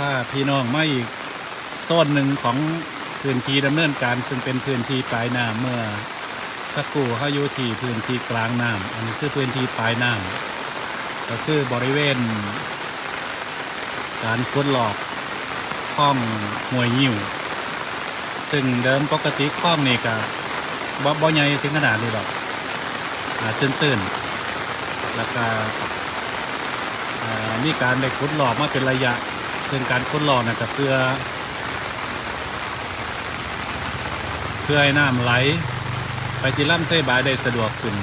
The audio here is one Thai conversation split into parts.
าถ้าพี่น้องไม่อีกโซนหนึ่งของพื้นที่ดำเนินการซึ่งเป็นพื้นที่ปลายน้ำเมื่อสักครู่เขาอยู่ที่พื้นที่กลางน้ำอันนี้คือพื้นที่ปลายน้ำก็คือบริเวณ การขุดหลอกคลองหวยยิวซึ่งเดิมปกติคลองนี่ก็บ่บ่ใหญ่ถึงขนาดนี้หรอกอ่าตื้นแล้วก็อ่ามีการได้ขุดหลอกมาเป็นระยะ ซึ่งการขุดหลอนะก็เพื่อ เพื่อให้น้ำไหล ไปที่ลำไส้บายได้สะดวกขึ้น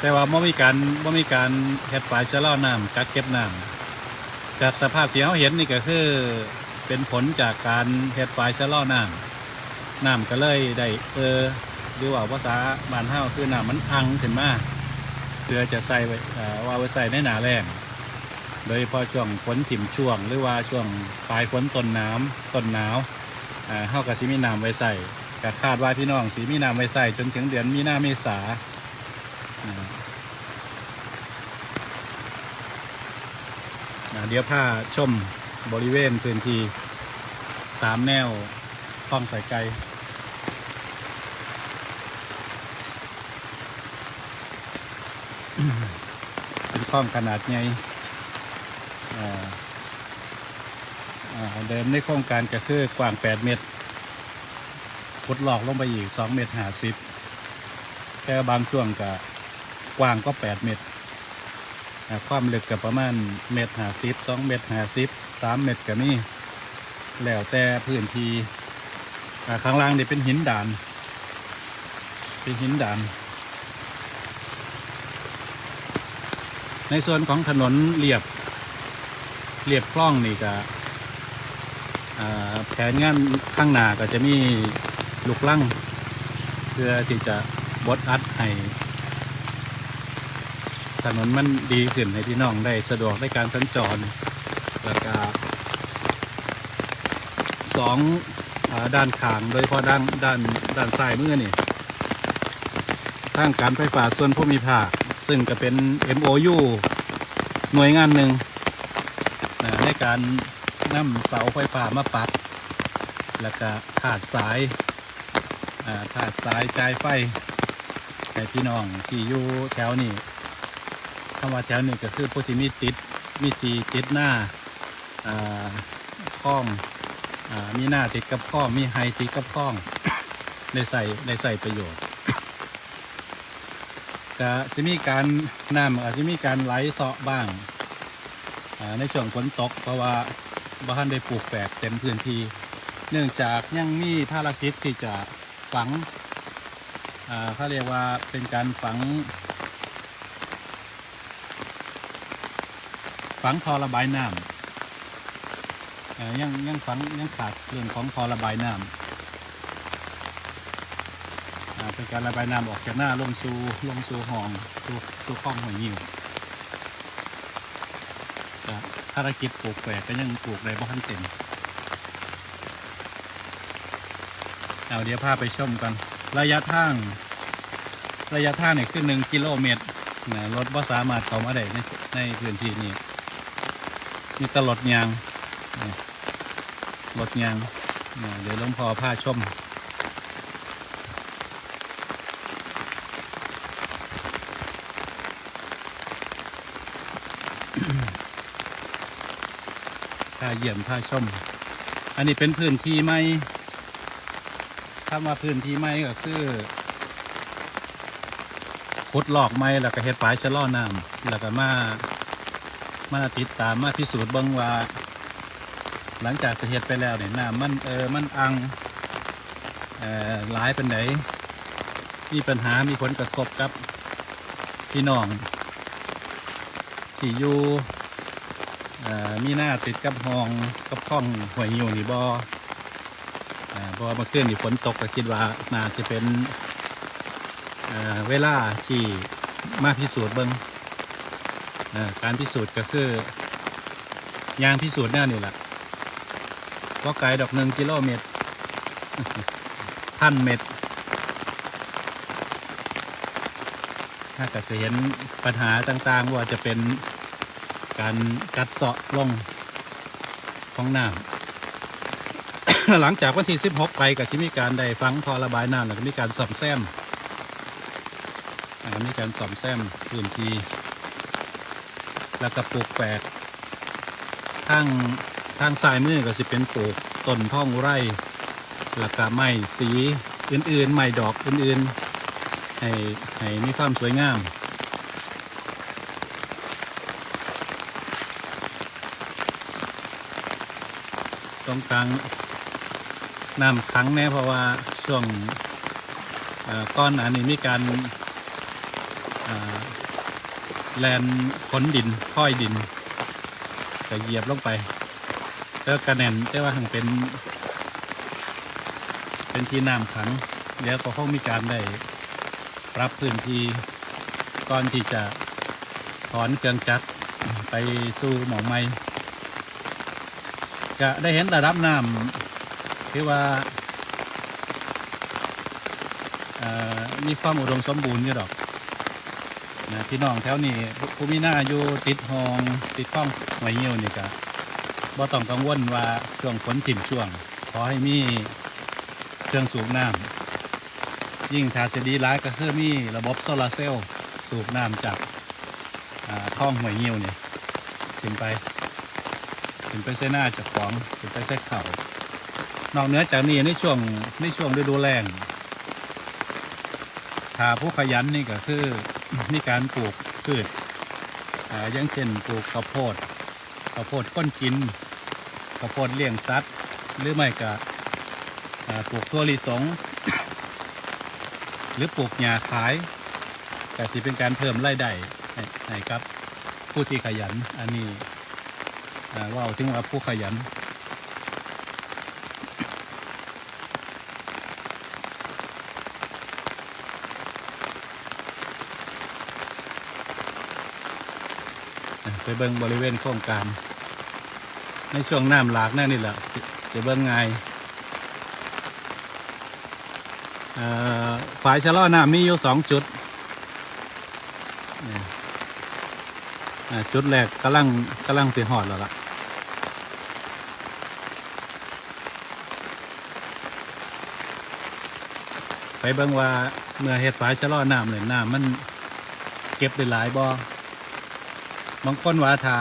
แต่ว่าไม่มีการไม่มีการเฮ็ดฝายชะลอน้ำกักเก็บน้ำจากสภาพที่เราเห็นนี่ก็คือเป็นผลจากการเฮ็ดฝายชะลอน้ำน้ำก็เลยได้เออหรือว่าภาษาบ้านเฮาคือน้ำมันอังขึ้นมาเพื่อจะใส่ไว้เอ่อว่าไว้ใส่ในหนาแรงโดยพอช่วงฝนถิ่มช่วง หรือว่าช่วงปลายฝนต้นน้ำต้นหนาวอ่าเฮาก็สิมีน้ำไว้ใส่ก็คาดว่าพี่น้องสิมีน้ำไว้ใส่จนถึงเดือนมีนาเมษาเดี๋ยวพาชมบริเวณพื้นที่ตามแนวคลองสายไกล เป็น คลองขนาดใหญ่เดิมในโครงการก็คือกว้าง 8 เมตรขุดหลอกลงไปอีก 2 เมตรหาสิบแค่บางช่วงก็กว้างก็ 8 เมตร ความลึกก็ประมาณเมตรหาสิบสองเมตรหาสิบสามเมตรก็มีแล้วแต่พื้นที่ข้างล่างนี่เป็นหินด่าน เป็นหินด่าน ในส่วนของถนนเรียบเรียบคล่องนี่ก็แผนงานข้างหน้าก็จะมีลูกลั่ง เพื่อที่จะบดอัดให้ถนนมันดีขึ้นให้พี่น้องได้สะดวกในการสัญจรแล้วก็สองอด้านขางโดยเฉพาะด้านด้านด้านซ้ายมือนี่ทางการไฟฟ้าส่วนภูมิภาค ซึ่งก็เป็น MOU หน่วยงานหนึ่งนะในการนำเสาไฟฟ้ามาปัก แล้วก็ขาดสายอ่าถ้าสายจ่ายไฟให้พี่น้องที่อยู่แถวนี้คำว่าแถวนี้ก็คือผู้ที่มีติดมีทีติดหน้าอ่าคล้องอมีหน้าติดกับข้องมีไฮติดกับข้องได้ใส่ได้ใส่ประโยชน์ ก็จะมีการน้ำอาจจะมีการไหลเสาะบ้างในช่วงฝนตกเพราะว่าบ้านได้ปลูกแฝกเต็มพื้นที่ เนื่องจากยังมีภารกิจที่จะฝังเขาเรียกว่าเป็นการฝัง ฝังทอระบายน้ำยังยังฝังยังขาดเรื่องของทอระบายน้ำ เป็นการระบายน้ำออกจากหน้าลงสู่ลงสู่ห้องสู่สู่คลองหัวหิวภารกิจปลูกแฝกก็ยังปลูกในบ้านเต็ม เอาเดี๋ยวพาไปชมกัน ระยะทาง ระยะทางเนี่ยคือหนึ่งกิโลเมตรนะรถบ่สามารถเข้ามาได้ในในพื้นที่นี้มีตลดยางรถยาง เดี๋ยวหลวงพ่อพาชม เยี่ยมพาชม อันนี้เป็นพื้นที่ไหมถ้ามาพื้นที่ไม้ก็คือขุดหลอกไม้แล้วก็เฮ็ดฝายชะล่อน้ำแล้วก็มา มาติดตามมาพิสูจน์บิ่งว่า หลังจากเฮ็ดไปแล้วเนี่ยน้ำมันเออมันอังเอ่อหลายเป็นไหนมีปัญหามีผลกระทบกับพี่น้องที่อยู่ มีหน้าติดกับห้องกับห้องหวยอยู่นี่บออ่าเพราะว่าเมื่อคืนนี่ฝนตกก็คิดว่าน่าจะเป็นเวลาที่มาพิสูจน์เบิงการพิสูจน์ก็คือยางพิสูจน์แน่นี่แหละว่าไกลดอกหนึ่งกิโลเมตรพันเมตรถ้าเกษเห็นปัญหาต่างๆว่าจะเป็น การกัดเซาะลงของน้ำ หลังจากวันที่ 16 ไปก็จะมีการได้ฟังทอระบายน้ำแล้วก็มีการซ่อมแซมอ่ามีการซ่อมแซมพื้นที่แล้วก็ปลูกแปลกทางทางซ้ายมือก็สิเป็นปลูกต้นท่องไร่แล้วก็ไม้สีอื่นๆไม้ดอกอื่นๆให้ให้มีความสวยงาม ตรงกลางน้ำขังแน่เพราะว่าช่วงก้อนอันนี้มีการแลนขนดินค่อยดินก็เหยียบลงไปแล้วกระแน่นแต่ว่าหังเป็น เป็นที่น้ำขังเดี๋ยวก็คงมีการได้ปรับพื้นที่ก่อนที่จะถอนเครื่องจักรไปสู่หมองไม้ จะได้เห็นระดับน้ำที่ว่ามีความอุดมสมบูรณ์อยู่ดอกนะพี่น้องแถวนี้ภูมิหน้าอยู่ติดหองติดข้องหวยเหี่ยวนี่ก็บ่ต้องกังวลว่าช่วงฝนถิ่มช่วง ขอให้มีเครื่องสูบน้ำยิ่งทาเสดีร้ายก็คือมีระบบโซลาร์เซลล์สูบน้ำจากอ่าท้องหวยเงี้ยวนี่ขึ้นไป ขึ้นไปเส้นหน้าจากของขึ้นไปเส้นเข่านอกเหนือจากนี้ในช่วงในช่วงฤดูแล้งถ้าผู้ขยันนี่ก็คือมีการปลูกพืชอย่างเช่นปลูกข้าวโพดข้าวโพดก้นกินข้าวโพดเลี้ยงสัตว์หรือไม่ก็ปลูกถั่วลิสง หรือปลูกหญ้าขายแต่สิเป็นการเพิ่มรายได้ให้ให้ครับผู้ที่ขยันอันนี้ ว่าถึงว่าผู้ขยัน ไปเบิ่งบริเวณโครงการ ในช่วงน้ำหลากนั่นนี่แหละจะเบิ่งง่ายเอ่อฝายชะล่อน้ำมีอยู่สองจุดนี่อ่า จุดแรกกำลังกำลังเสียหอดแล้วล่ะไปเบิ่งว่าเมื่อเห็ดฝายชะลอน้ำเลยน้ำมันเก็บได้หลายบ่บางคนว่าถ้า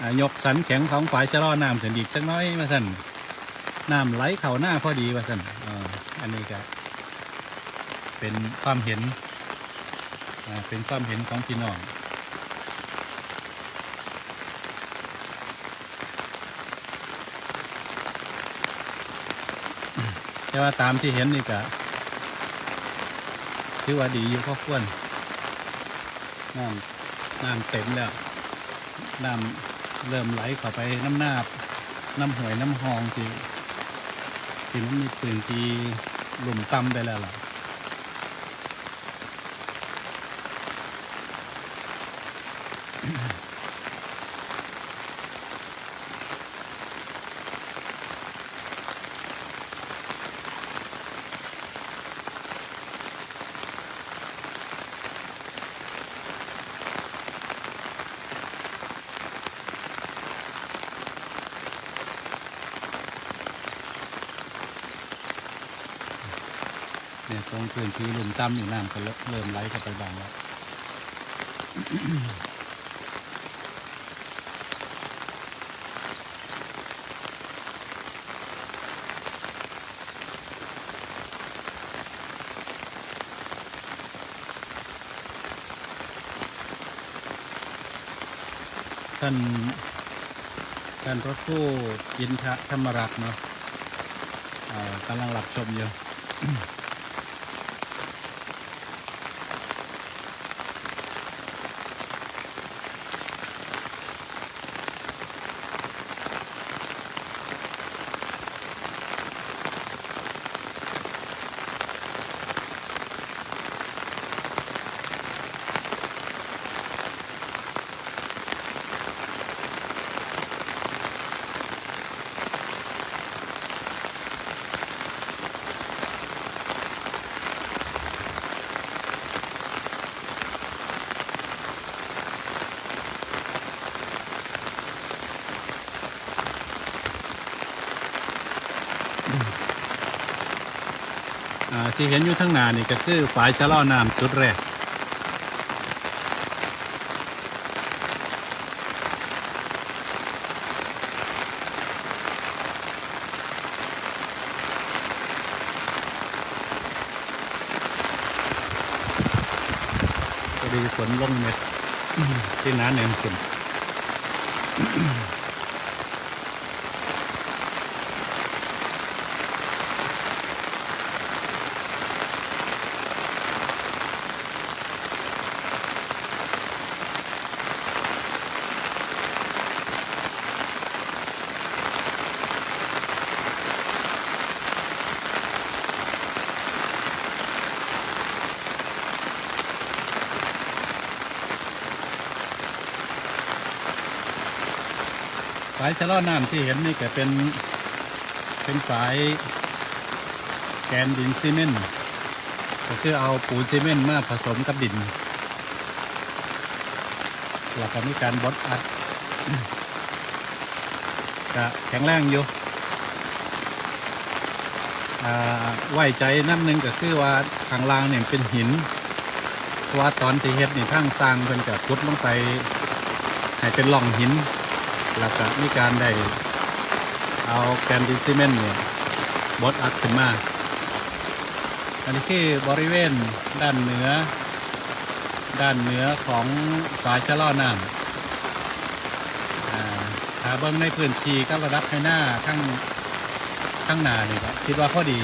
อ่ายกสันแข็งของฝายชะลอน้ำถึงอีกจักน้อยมาสั่นน้ำไหลเข่าหน้าพอดีว่าสันเอ่ออันนี้ก็เป็นความเห็นเป็นความเห็นของพี่น้อง แต่ว่าตามที่เห็นนี่ก็ถือว่าดีอยู่พอควรน้ำน้ำเต็มแล้วน้ำเริ่มไหลเข้าไปน้ำหน้าน้ำหวยน้ำหองที่ที่มันมีปืนที่หลุมต่ำไปแล้วล่ะ เนี่ยตรงพื้นที่หลุมต่ำอยู่น้ำก็เริ่มเริ่มไหลเข้าไปบ้างแล้วท่านท่านพระครูอินทะธรรมรักเนาะกำลังรับชมอยู่ อ ที่เห็นอยู่ทั้งหน้านี่ก็คือฝายชะลอน้ำจุดแรกพอดีฝนลงเม็ดที่น้าเนินขึ้น ชะล่อน้ำที่เห็นนี่ก็เป็นเป็นฝายแกนดินซีเมนต์ก็คือเอาปูนซีเมนต์มาผสมกับดินแล้วก็มีการบดอัดก็แข็งแรงอยู่อ่าไว้ใจน้ำหนึ่งก็คือว่าข้างล่างเนี่ยเป็นหินเพราะว่าตอนที่เฮ็ดนี่ทั้งสร้างเป็นกับพุดลงไปให้เป็นร่องหิน แล้วก็มีการได้เอาแกนดินซีเมนต์เนี่ยบดอัดขึ้นมาอันนี้คือบริเวณด้านเหนือ ด้านเหนือของฝายชะลอน้ำอ่าถ้าเบิ้งในพื้นที่ก็ระดับให้หน้าข้างข้างหน้านี่ก็คิดว่าพอดี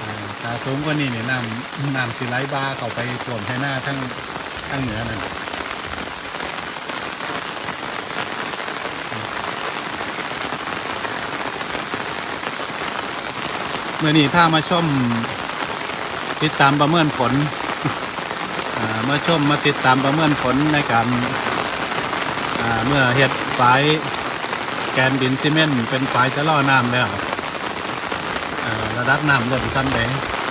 อ่าถ้าสูงกว่านี้เนี่ยน้ำน้ำสิไหลบาเข้าไปท่วมให้หน้าทั้งทั้งเหนือนั่น เมื่อนี้ถ้ามาชมติดตามประเมินผลอ่ามาชมมาติดตามประเมินผลในการเมื่อเห็ดฝายแกนดินซีเมนต์เป็นฝายจะล่อน้ำแล้วระดับน้ำลดสั้นเด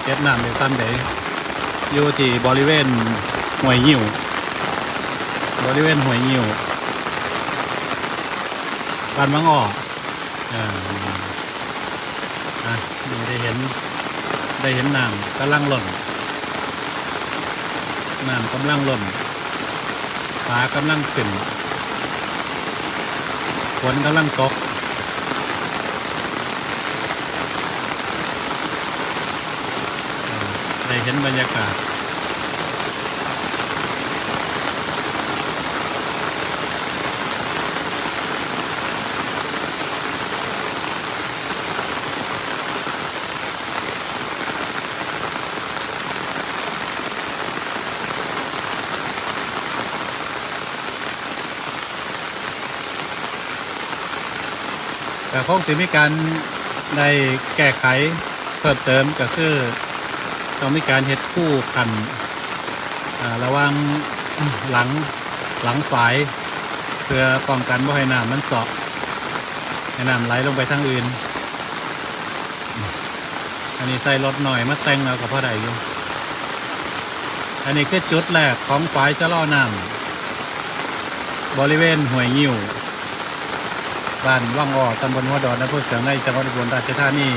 เก็บน้ำในสั้นเดอยู่ที่บริเวณห้วยหิวบริเวณห้วยหิวบ้านบางอ้อ ได้เห็นได้เห็นน้ำกำลังหล่นน้ำกำลังหล่นฟ้ากำลังขึ้นฝนกำลังตกได้เห็นบรรยากาศ แต่คงจะมีการได้แก้ไขเพิ่มเติมก็คือต้องมีการเฮ็ดคู่กันระว่างหลังหลังฝายเพื่อป้องกันไม่ให้น้ำมันเสาะให้น้ำไหลลงไปทางอื่น อันนี้ใส่รถหน่อยมาแต่งเอากับพ่อใดอยู่อันนี้คือจุดแรกของฝายจะล่อน้ำบริเวณห้วยงิ้ว บ้านว่างอ้อตำบลหัวดอนอำเภอเสียงในจังหวัดอุบลราชธานี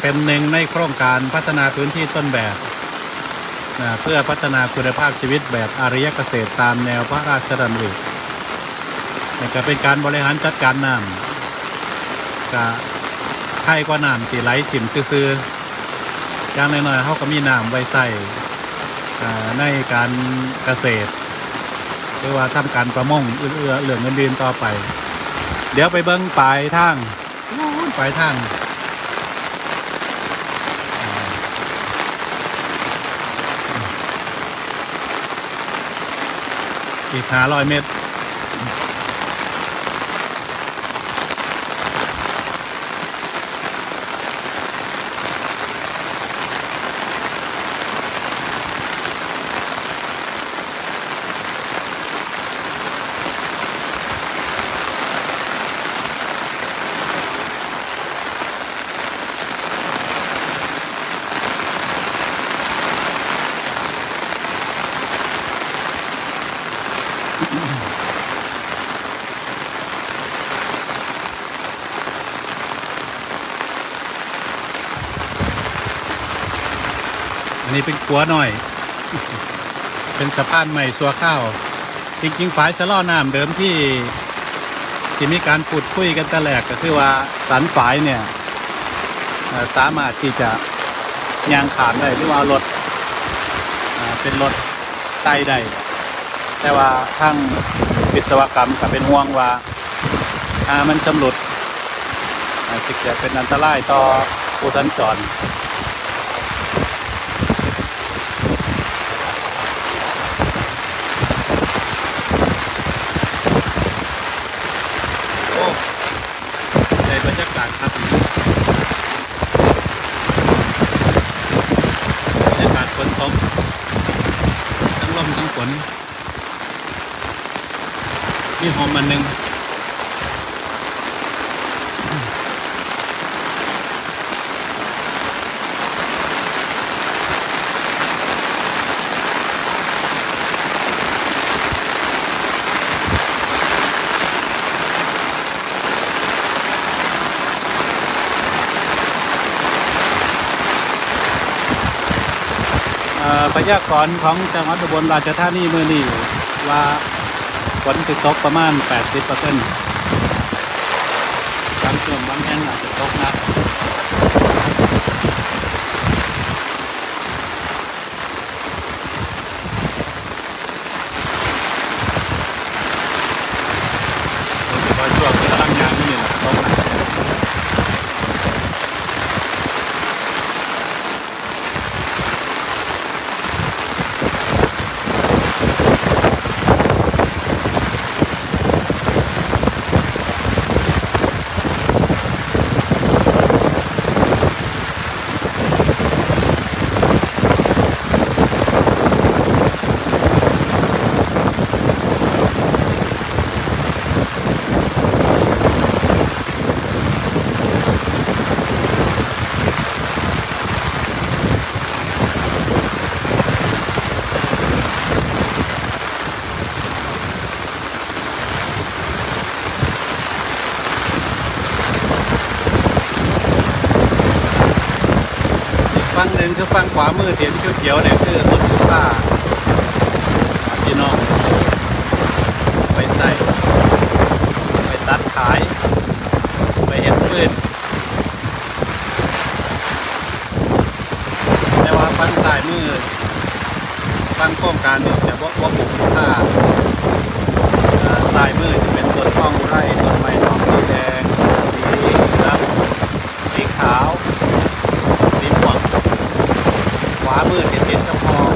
เป็นหนึ่งในโครงการพัฒนาพื้นที่ต้นแบบนะเพื่อพัฒนาคุณภาพชีวิตแบบอารยเกษตรตามแนวพระราชดำรินี่ก็เป็นการบริหารจัดการน้ำก็ไข่กว่าน้ำสีไหลถิ่มซื่อๆอย่างน้อยๆเขาก็มีน้ำไว้ใส่ในการเกษตร หรือว่าทำการประมงเอื้อเหลืองเงินเดือนต่อไป เดี๋ยวไปเบิ้งปลายทางนู้นปลายทางอ่าอีกห้าร้อยเมตร อันนี้เป็นขัวหน่อย เป็นสะพานใหม่ชัวข้าว จริงๆฝายชะล่อน้ำเดิมที่ที่มีการพูดคุยกันต่แรกก็คือว่าสันฝายเนี่ยสามารถที่จะยางขามได้หรือว่ารถเป็นรถไต่ได้แต่ว่าทางวิศวกรรมก็เป็นห่วงว่าถ้ามันชำรุดจจะเกิดเป็นอันตรายต่อผู้สัญจร โอ้ในบรรยากาศครับบรรยากาศฝนตกทั้งลมทั้งฝนมีหอมมันหนึ่งเอ่อ พยากรณ์ของจังหวัดอุบลราชธานีมือนี้ว่าฝนจะตกประมาณ 80%บางช่วงบางแห่งอาจจะตกหนักโดยเฉพาะช่วงที่กำลังยางนี่แหละตกหนักอีก ฝั่งขวามือเห็นเขียวๆเนี่ยคือรถทุกผ้าพี่น้อง ไปใส่ไปตัดขาย ไปเห็นปืนแต่ว่าฝั่งซ้ายมือฝั่งโครงการเนี่ยจะว่าว่าปลูกผ้าอ่าซ้ายมือจะเป็นต้นทองไรต้นไม้ดอกสีแดงสีดำสีขาว สีม่วงขวามือเห็นเห็นกระพอง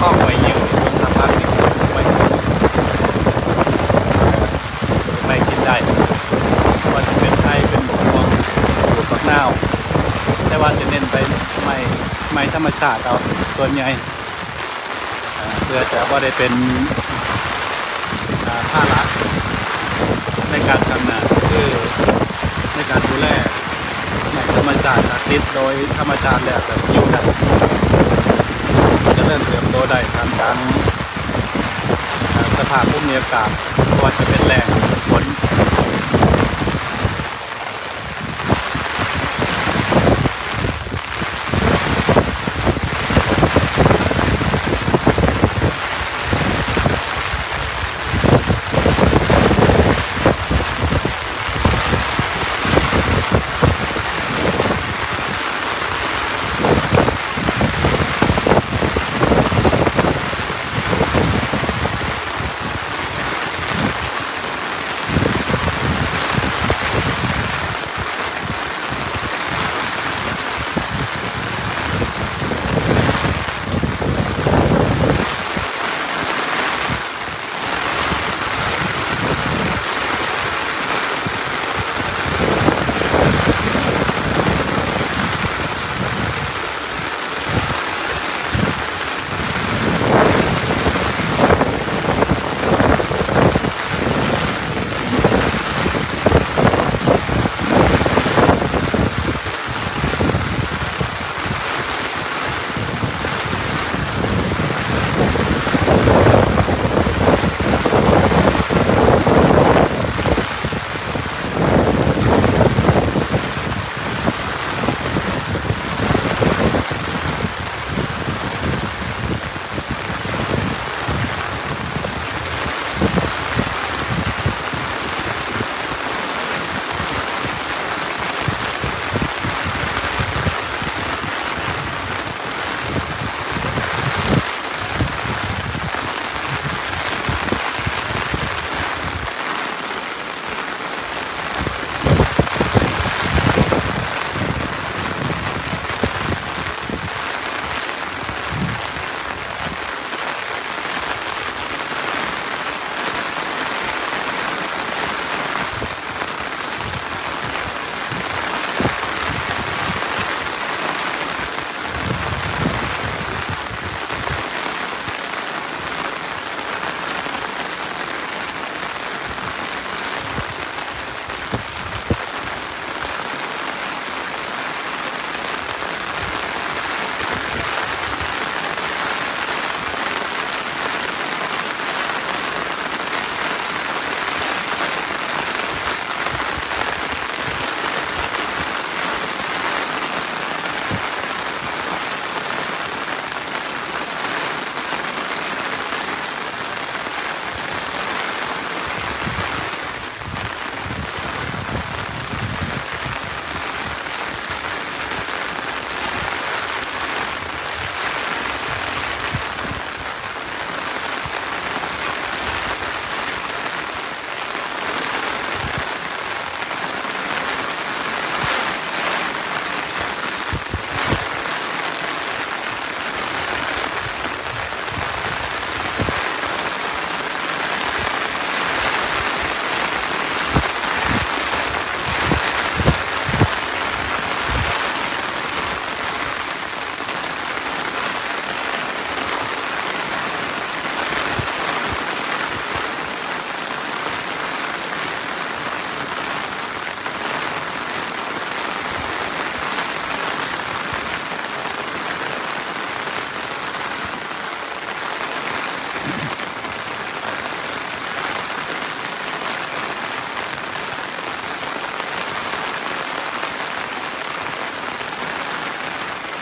ข้องไว้อยู่ตรงสะพานนี่ไว้ไม่กินได้ว่าจะเป็นไทยเป็นหมูม่วงปลูกฝักนาวแต่ว่าจะเน้นไปไม่ไม่ธรรมชาติเอาส่วนใหญ่อ่าเพื่อจะว่าได้เป็นอ่าภาระในการทำนาคือในการดูแล รรมชาติอาทิตย์โดยธรรมจารย์แล้วแบบอยู่ได้จะเริ่มเติบโตได้ทำทั้งอ่าสภาพภูมิอากาศไม่ว่าจะเป็นแหล่งฝน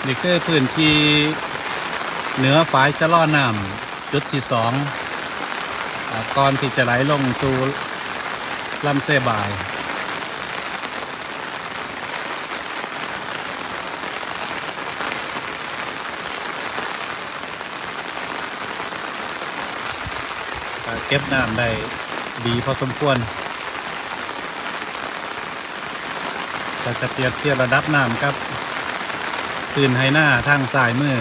นี่คือพื้นที่เหนือฝายจะล่อน้ำจุดที่สองก่อนที่จะไหลลงสู่ลำเซบาย เก็บน้ำได้ดีพอสมควรจะเปรียบเทียบระดับน้ำครับ พื้นไฮหน้าทางซ้ายมือ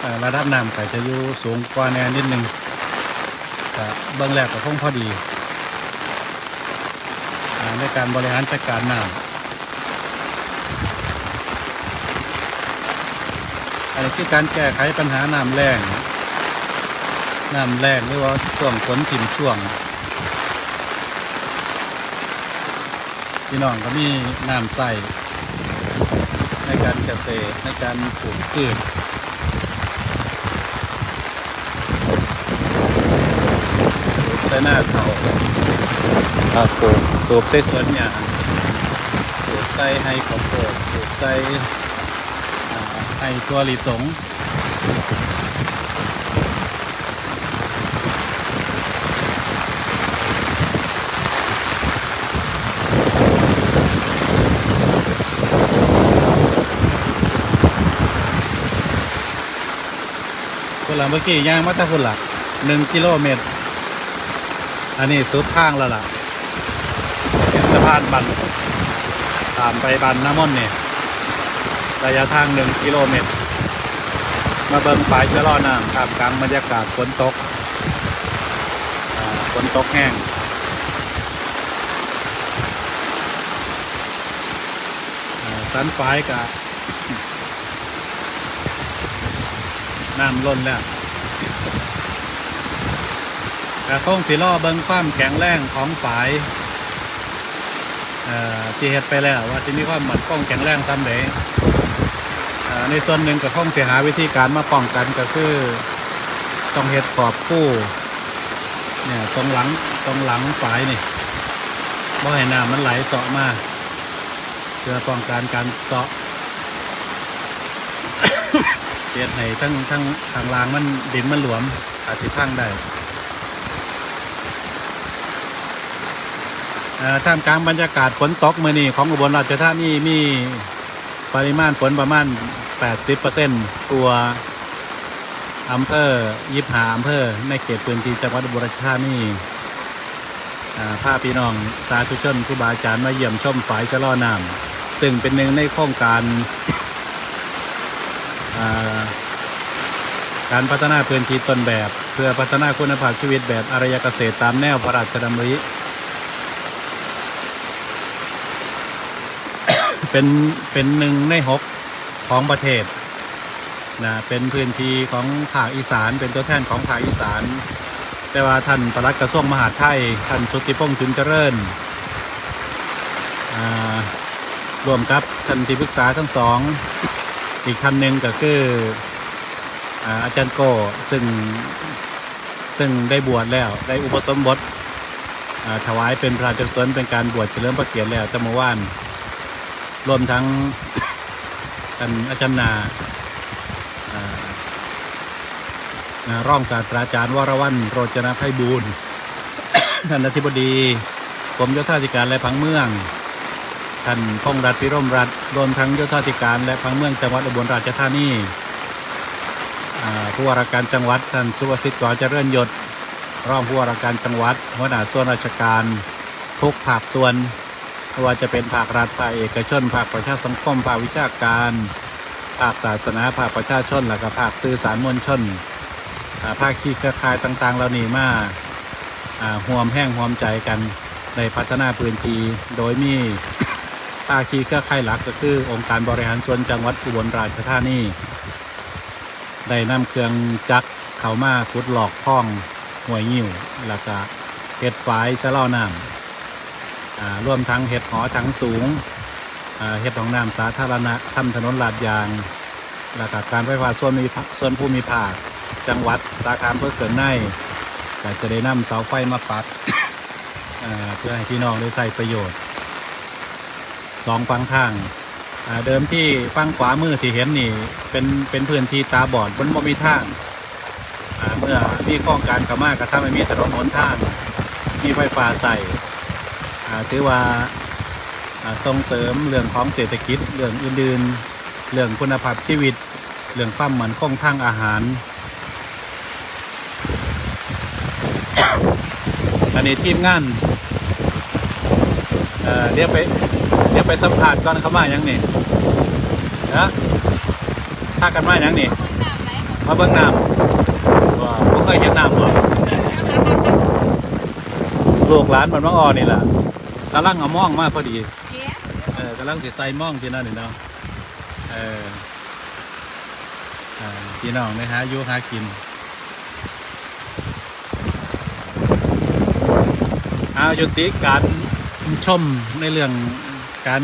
เอ่อระดับน้ำก็จะอยู่สูงกว่าแนวนิดนึงแต่เบื้องแรกก็คงพอดีในการบริหารจัดการน้ำอันนี้คือการแก้ไขปัญหาน้ำแรงน้ำแรงหรือว่าช่วงฝนถิ่มช่วง พี่น้องก็มีน้ำใส่ การเกษตรในการปลูกพืชใส่หน้าเขาครับปลูกสูบใส่สวนยางสูบใส่ให้ข้าวโพดสูบใส่อ่าให้ตัวลิสง ละเมื่อกี้ย่างมาตะคนละหนึ่งกิโลเมตร อันนี้สุดทางแล้วล่ะเป็นสะพานบันตามไปบันน้ำมอนเนี่ยระยะทางหนึ่งกิโลเมตร มาเบิ่งฝายจะล่อน้ำท่ามกลางบรรยากาศฝนตกฝนตกแห้งสันฝายกับ น้ำล้นแล้วกระทงสีล่อเบิ้งความแข็งแรงของฝายเอ่อที่เฮ็ดไปแล้วว่าที่มีความหมันป้องแข็งแรงซ้ำเดเอ่อในส่วนหนึ่งก็คงเสียหาวิธีการมาป้องกันก็คือต้องเฮ็ดขอบคู่เนี่ยตรงหลังตรงหลังฝายนี่บ่ให้น้ำมันไหลเสาะมาเพื่อป้องกันการเสาะ เฮ็ดให้ทั้งทั้งทางล่างมันดินมันหลวม อาจสิพังได้ท่ามกลางบรรยากาศฝนตกมื้อนี้ของอุบลราชธานีมีปริมาณฝนประมาณ 80%ตัวอำเภอยิบหาอำเภอในเขตพื้นที่จังหวัดอุบลราชธานีอ่าพพี่น้องสาธุชนครูบาอาจารย์มาเยี่ยมชมฝายจะล่อน้ำซึ่งเป็นหนึ่งในโครงการ การพัฒนาพื้นที่ต้นแบบ เพื่อพัฒนาคุณภาพชีวิตแบบอารยเกษตรตามแนวพระราชดำริเป็นเป็นหนึ่งในหกของประเทศนะเป็นพื้นที่ของภาคอีสาน เป็นตัวแทนของภาคอีสาน แต่ว่าท่านปลัดกระทรวงมหาดไทยท่านสุทธิพงษ์จุนเจริญอ่ารวมกับท่านที่ปรึกษาทั้งสอง อีกท่านหนึ่งก็คือ อาจารย์โกซึ่งซึ่งได้บวชแล้วได้อุปสมบทถวายเป็นพระราชกุศลเป็นการบวชเฉลิมพระเกียรติแล้วแต่เมื่านรวมทั้งท่านอาจารย์นาอ่านร่องศาสตราจารย์วรวันโรจนภัยบูรณ์ท่านอธิบดีกรมโยธาธิการและผังเมือง ท่านพงรัตพิร่มรัตรวมทั้งโยธาธิการและพังเมืองจังหวัดอุบลราชธานี ผู้ว่าราชการจังหวัดท่านสุวสิทธิ์ก่อเจริญยศรองผู้ว่าราชการจังหวัดหัวหน้าส่วนราชการทุกภาคส่วนไม่ว่าจะเป็นภาครัฐภาคเอกชนภาคประชาสังคมภาควิชาการ ภาคศาสนาภาคประชาชน และก็ภาคสื่อสารมวลชนภาคขี้เครือข่ายต่างๆ เหล่านี้มาอ่าห่วมแห้งห่วมใจกันในพัฒนาพื้นที่โดยมีภาคีเครือข่ายหลักก็คือองค์การบริหารส่วนจังหวัดอุบลราชธานี ได้นำเครื่องจักรเข้ามาขุดหลอกพ่องห่วยงิ้วแล้วก็เห็ดฝายสะเล่าน้ำอ่ารวมทั้งเห็ดหอถังสูงเห็ดของน้ำสาธารณะทำถนนลาดยางแล้วก็การไฟฟ้าส่วนมีส่วนภูมิภาคจังหวัดสาขาเพื่อเกินในก็จะได้นำเสาไฟมาปักเพื่อให้พี่น้องได้ใช้ประโยชน์สองฝั่งทาง เดิมที่ฝั่งขวามือที่เห็นนี่ เป็นเป็นพื้นที่ตาบอดบนบ่มีทางเมื่อมีโครงการเข้ามากระทำให้มีถนนหนทางมีไฟฟ้าใส่ถือว่าส่งเสริมเรื่องของเศรษฐกิจเรื่องอื่นๆเรื่องคุณภาพชีวิต เรื่องความเหมือนคงทางอาหาร อันนี้ทีมงานเอ่อเรียกไป เรียกไปสัมผัสก่อนเขามายังนี่นะถ้ากันมายังนี่มาเบิ่งน้ำว่าบ่เคยเห็นน้ำหรอกลูกหลานมันมาออนี่แหละกำลังเอาม่องมาพอดีเออกำลังสิใส่ม่องที่นั่นนี่เนาะเอออ่าพี่น้องนะฮะอยู่หากินเอายุติการชมในเรื่อง การ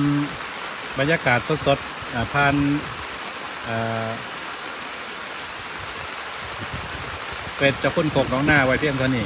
บรรยากาศสดๆผ่านเป็ดจะคุ้นกกน้องหน้าไว้เพียงเท่านี้